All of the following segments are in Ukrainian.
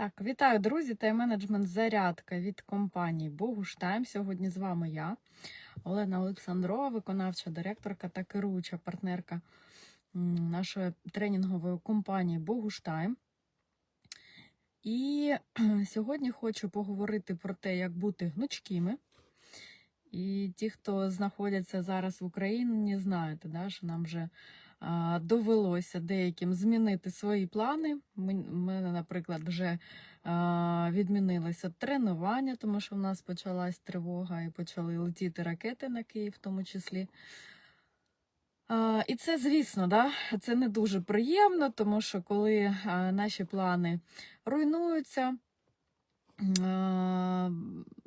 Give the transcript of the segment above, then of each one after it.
Так, вітаю, друзі, тайм-менеджмент зарядка від компанії Богуштайм. Сьогодні з вами я, Олена Олександрова, виконавча директорка та керуюча партнерка нашої тренінгової компанії Богуштайм. І сьогодні хочу поговорити про те, як бути гнучкими. І ті, хто знаходяться зараз в Україні, знаєте, да, що нам вже довелося деяким змінити свої плани. Ми, мене, наприклад, вже відмінилося тренування, тому що в нас почалась тривога і почали летіти ракети на Київ, в тому числі. І це, звісно, да, це не дуже приємно, тому що коли наші плани руйнуються,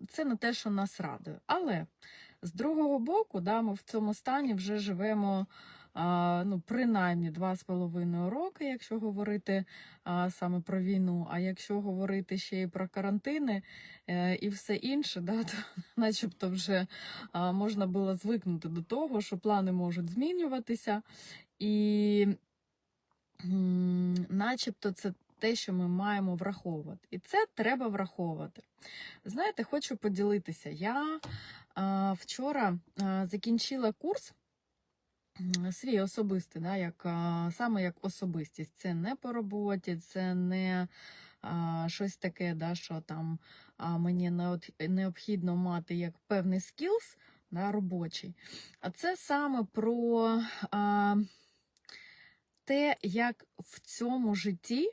це не те, що нас радує. Але з другого боку, да, ми в цьому стані вже живемо ну, принаймні два з половиною роки, якщо говорити саме про війну. А якщо говорити ще й про карантини е, і все інше, да, то начебто вже можна було звикнути до того, що плани можуть змінюватися, і начебто це те, що ми маємо враховувати. І це треба враховувати. Знаєте, хочу поділитися. Я а, вчора а, закінчила курс свій особистий, да, як, саме як особистість. Це не по роботі, це не а, щось таке, да, що там а, мені необхідно мати як певний скілс да, робочий. А це саме про а, те, як в цьому житті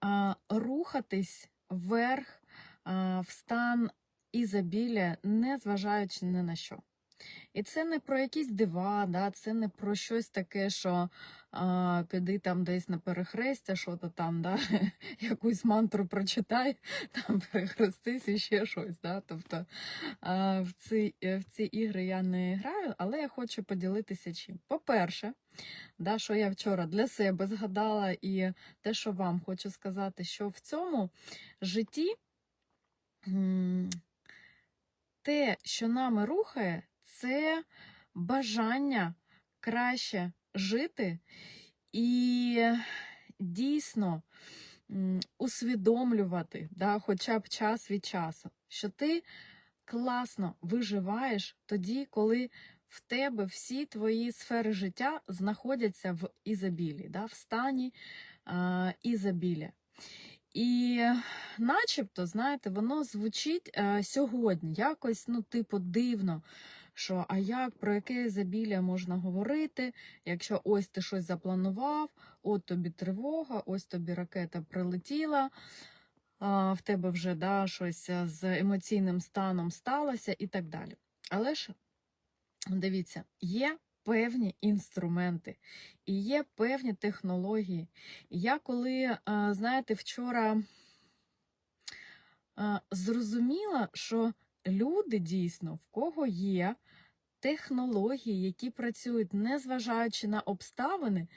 а, рухатись вверх а, в стан ізобілля, не зважаючи ні на що. І це не про якісь дива, да, це не про щось таке, що а, піди там десь на перехрестя, що то там, да, якусь мантру прочитай, там перехрестись і ще щось. Да, тобто а, в, ці, е, в ці ігри я не граю, але я хочу поділитися чим. По-перше, да, що я вчора для себе згадала, і те, що вам хочу сказати, що в цьому житті те, що нами рухає, це бажання краще жити і дійсно усвідомлювати, да, хоча б час від часу, що ти класно виживаєш тоді, коли в тебе всі твої сфери життя знаходяться в ізобілі, да, в стані а, ізобілля. І начебто, знаєте, воно звучить е, сьогодні якось, ну, типу, дивно. Що, а як про яке ізобілля можна говорити, якщо ось ти щось запланував, от тобі тривога, ось тобі ракета прилетіла, а, в тебе вже да, щось е, з емоційним станом сталося і так далі. Але ж дивіться, є певні інструменти і є певні технології. І я коли, е, знаєте, вчора е, зрозуміла, що люди дійсно, в кого є технології, які працюють, незважаючи на обставини,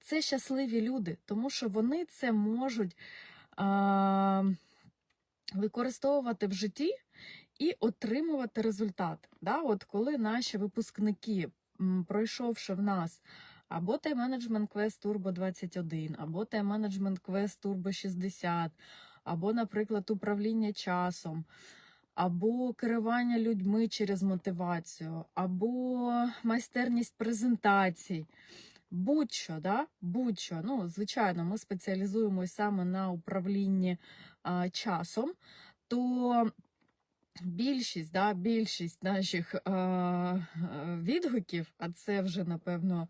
це щасливі люди, тому що вони це можуть а, використовувати в житті і отримувати результат. Да? От коли наші випускники, пройшовши в нас або тайм-менеджмент квест Turbo 21, або тайм-менеджмент квест Turbo 60, або, наприклад, управління часом, або керування людьми через мотивацію, або майстерність презентацій. Будь-що, да? будь-що. Ну, звичайно, ми спеціалізуємось саме на управлінні а, часом, то більшість, да, більшість наших а, відгуків, а це вже, напевно,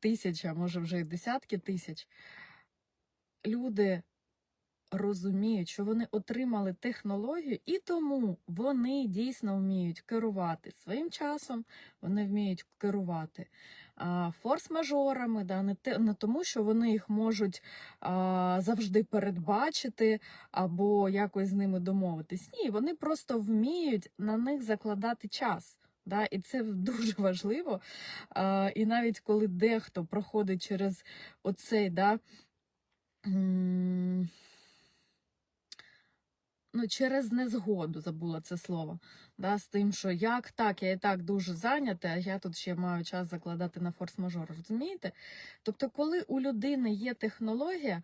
тисяча, може вже й десятки тисяч, люди розуміють, що вони отримали технологію, і тому вони дійсно вміють керувати своїм часом, вони вміють керувати форс-мажорами, да, не, те, не тому, що вони їх можуть а, завжди передбачити або якось з ними домовитись. Ні, вони просто вміють на них закладати час. Да, і це дуже важливо. А, і навіть коли дехто проходить через оцей, да, ну, через незгоду забула це слово. Да, з тим, що як так, я і так дуже зайнята, а я тут ще маю час закладати на форс-мажор. Розумієте? Тобто, коли у людини є технологія,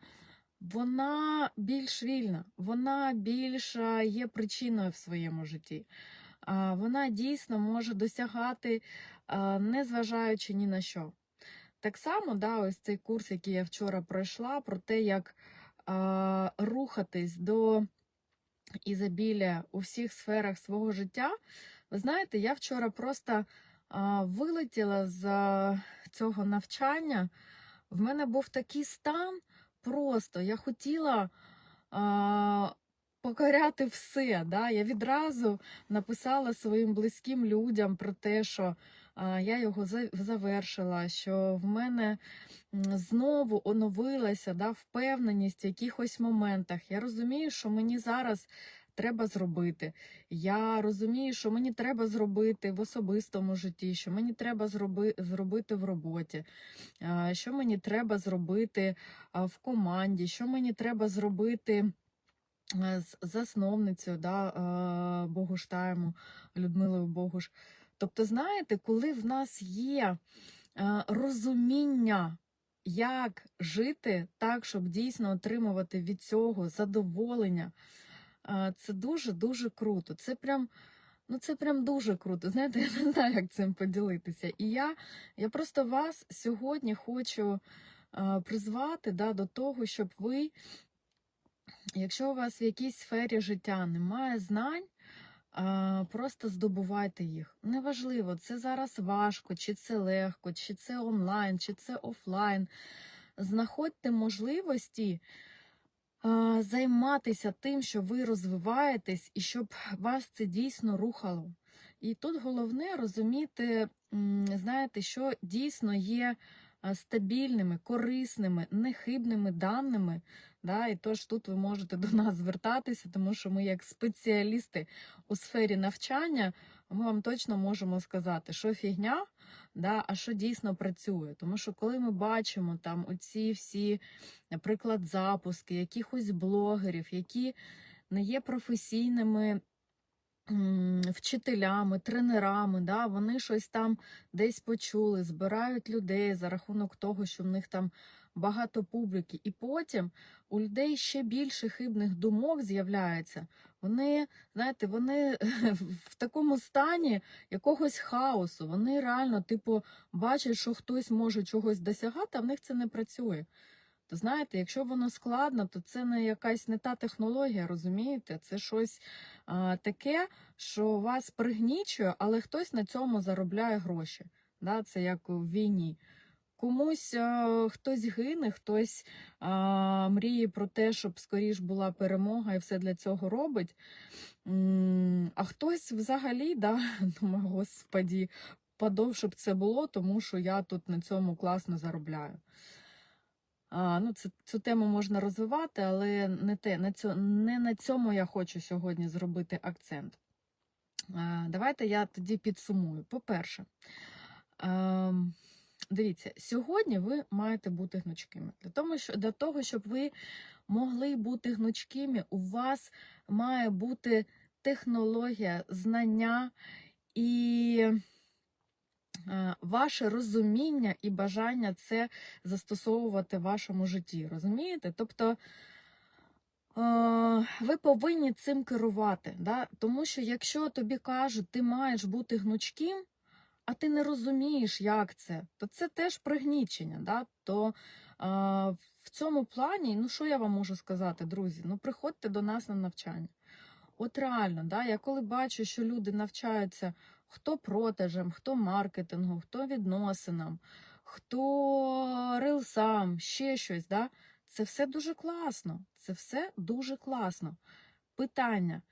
вона більш вільна, вона більш є причиною в своєму житті. Вона дійсно може досягати, а, незважаючи ні на що. Так само, да, ось цей курс, який я вчора пройшла, про те, як рухатись до ізобілля у всіх сферах свого життя. Ви знаєте, я вчора просто а, вилетіла з цього навчання. В мене був такий стан просто. Я хотіла а, покоряти все. Да? Я відразу написала своїм близьким людям про те, що я його завершила, що в мене знову оновилася да, впевненість в якихось моментах. Я розумію, що мені зараз треба зробити. Я розумію, що мені треба зробити в особистому житті, що мені треба зроби, зробити в роботі, що мені треба зробити в команді, що мені треба зробити. З засновницею да, Богуштайму Людмилою Богуш. Тобто, знаєте, коли в нас є е, розуміння, як жити так, щоб дійсно отримувати від цього задоволення, е, це дуже-дуже круто. Це прям, ну це прям дуже круто. Знаєте, я не знаю, як цим поділитися. І я, я просто вас сьогодні хочу е, призвати да, до того, щоб ви, якщо у вас в якійсь сфері життя немає знань, Просто здобувайте їх. Неважливо, це зараз важко, чи це легко, чи це онлайн, чи це офлайн. Знаходьте можливості займатися тим, що ви розвиваєтесь, і щоб вас це дійсно рухало. І тут головне розуміти, знаєте, що дійсно є стабільними, корисними, нехибними даними. Да? І тож тут ви можете до нас звертатися, тому що ми, як спеціалісти у сфері навчання, ми вам точно можемо сказати, що фігня, да, а що дійсно працює. Тому що коли ми бачимо там оці всі, наприклад, запуски якихось блогерів, які не є професійними вчителями, тренерами, да, вони щось там десь почули, збирають людей за рахунок того, що в них там багато публіки, і потім у людей ще більше хибних думок з'являється. Вони, знаєте, вони в такому стані якогось хаосу. Вони реально, типу, бачать, що хтось може чогось досягати, а в них це не працює. То знаєте, якщо воно складно, то це не якась не та технологія, розумієте? Це щось а, таке, що вас пригнічує, але хтось на цьому заробляє гроші. Да? Це як в війні. Комусь а, хтось гине, хтось а, мріє про те, щоб скоріш була перемога і все для цього робить. А хтось взагалі, да, думаю, господі, подовше б це було, тому що я тут на цьому класно заробляю. А, ну, це, цю тему можна розвивати, але не, те, на цьо, не на цьому я хочу сьогодні зробити акцент. А, давайте я тоді підсумую. По-перше, ем, дивіться, сьогодні ви маєте бути гнучкими. Для того, що, для того, щоб ви могли бути гнучкими, у вас має бути технологія, знання і ваше розуміння і бажання це застосовувати в вашому житті. Розумієте? Тобто е, ви повинні цим керувати. Да? Тому що якщо тобі кажуть, ти маєш бути гнучким, а ти не розумієш, як це, то це теж пригнічення. Да? То е, в цьому плані, ну що я вам можу сказати, друзі? Ну приходьте до нас на навчання. От реально, да, я коли бачу, що люди навчаються хто продажем, хто маркетингу, хто відносинам, хто рилсам, ще щось, да, це все дуже класно. Це все дуже класно. Питання.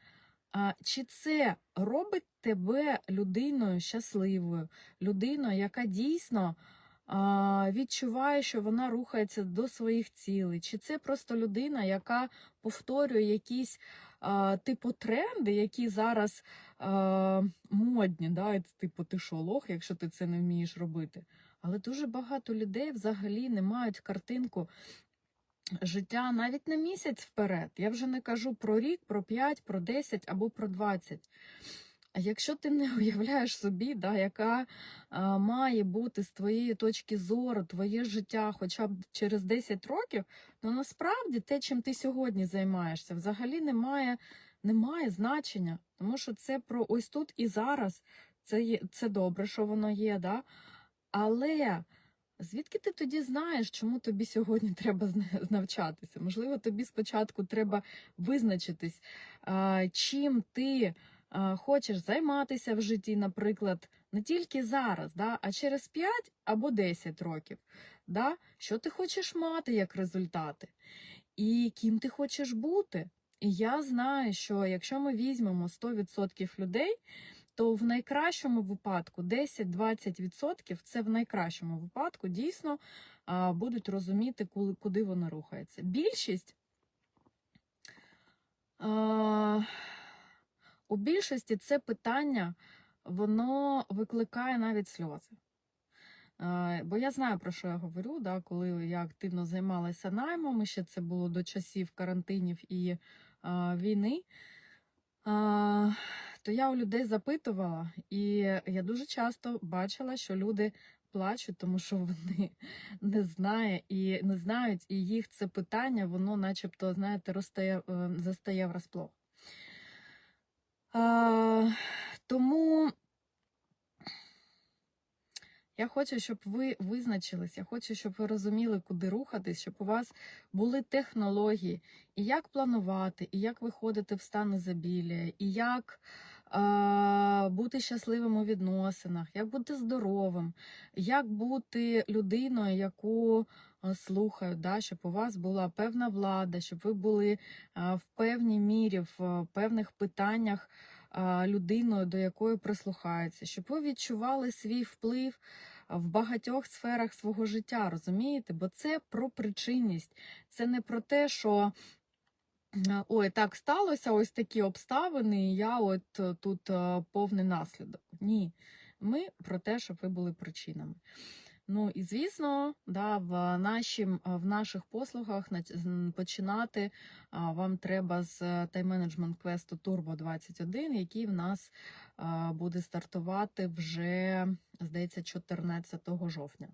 А чи це робить тебе людиною щасливою, людиною, яка дійсно відчуває, що вона рухається до своїх цілей? Чи це просто людина, яка повторює якісь типу тренди, які зараз модні? Да? Типу, ти що, лох, якщо ти це не вмієш робити? Але дуже багато людей взагалі не мають картинку життя навіть на місяць вперед. Я вже не кажу про рік, про 5, про 10 або про 20. А якщо ти не уявляєш собі, да, яка а, має бути з твоєї точки зору твоє життя хоча б через 10 років, то насправді те, чим ти сьогодні займаєшся, взагалі не має, не має значення. Тому що це про ось тут і зараз. Це, є, це добре, що воно є, да? але звідки ти тоді знаєш, чому тобі сьогодні треба навчатися? Можливо, тобі спочатку треба визначитись, чим ти хочеш займатися в житті, наприклад, не тільки зараз, да, а через 5 або 10 років. Да? Що ти хочеш мати як результати? І ким ти хочеш бути? І я знаю, що якщо ми візьмемо 100% людей, то в найкращому випадку 10-20% це в найкращому випадку дійсно будуть розуміти, куди вони рухаються. Більшість у більшості це питання воно викликає навіть сльози. Бо я знаю, про що я говорю, да, коли я активно займалася наймом, ще це було до часів карантинів і війни, то я у людей запитувала, і я дуже часто бачила, що люди плачуть, тому що вони не знають і не знають, і їх це питання, воно, начебто, знаєте, розстає, е, застає врасплох. Тому я хочу, щоб ви визначились, я хочу, щоб ви розуміли, куди рухатись, щоб у вас були технології, і як планувати, і як виходити в стан ізобілія, і як е, бути щасливим у відносинах, як бути здоровим, як бути людиною, яку слухають, да, щоб у вас була певна влада, щоб ви були в певній мірі, в певних питаннях людиною, до якої прислухаються, щоб ви відчували свій вплив в багатьох сферах свого життя, розумієте? Бо це про причинність, це не про те, що. е, Ой, так сталося, ось такі обставини, і я от е, тут е, повний наслідок. Ні, ми про те, щоб ви були причинами. Ну і звісно, да, в, нашім, в наших послугах починати вам треба з тайм-менеджмент квесту Turbo 21, який в нас буде стартувати вже, здається, 14 жовтня.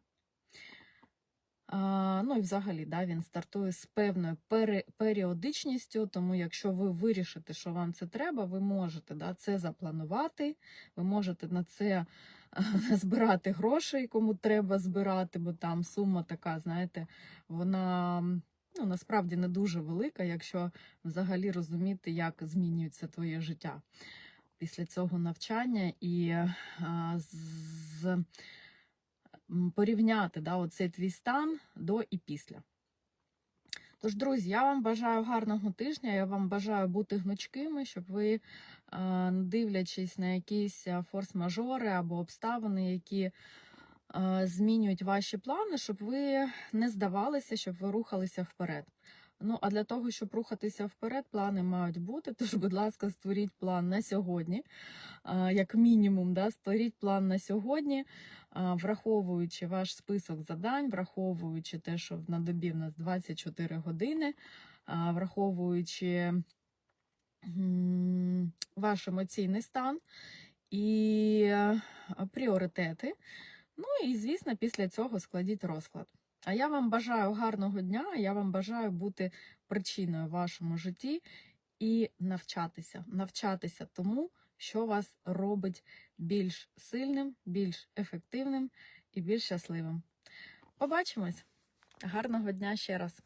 Ну і взагалі, да, він стартує з певною періодичністю, тому якщо ви вирішите, що вам це треба, ви можете да, це запланувати, ви можете на це збирати грошей, кому треба збирати, бо там сума така, знаєте, вона ну, насправді не дуже велика, якщо взагалі розуміти, як змінюється твоє життя після цього навчання і а, з, порівняти да, оцей твій стан до і після. Тож, друзі, я вам бажаю гарного тижня. Я вам бажаю бути гнучкими, щоб ви, е, дивлячись на якісь е, форс-мажори або обставини, які е, змінюють ваші плани, щоб ви не здавалися, щоб ви рухалися вперед. Ну, а для того, щоб рухатися вперед, плани мають бути. Тож, будь ласка, створіть план на сьогодні, як мінімум, да, створіть план на сьогодні, враховуючи ваш список завдань, враховуючи те, що на добі в нас 24 години, враховуючи ваш емоційний стан і пріоритети. Ну і, звісно, після цього складіть розклад. А я вам бажаю гарного дня, я вам бажаю бути причиною в вашому житті і навчатися, навчатися тому, що вас робить більш сильним, більш ефективним і більш щасливим. Побачимось! Гарного дня ще раз!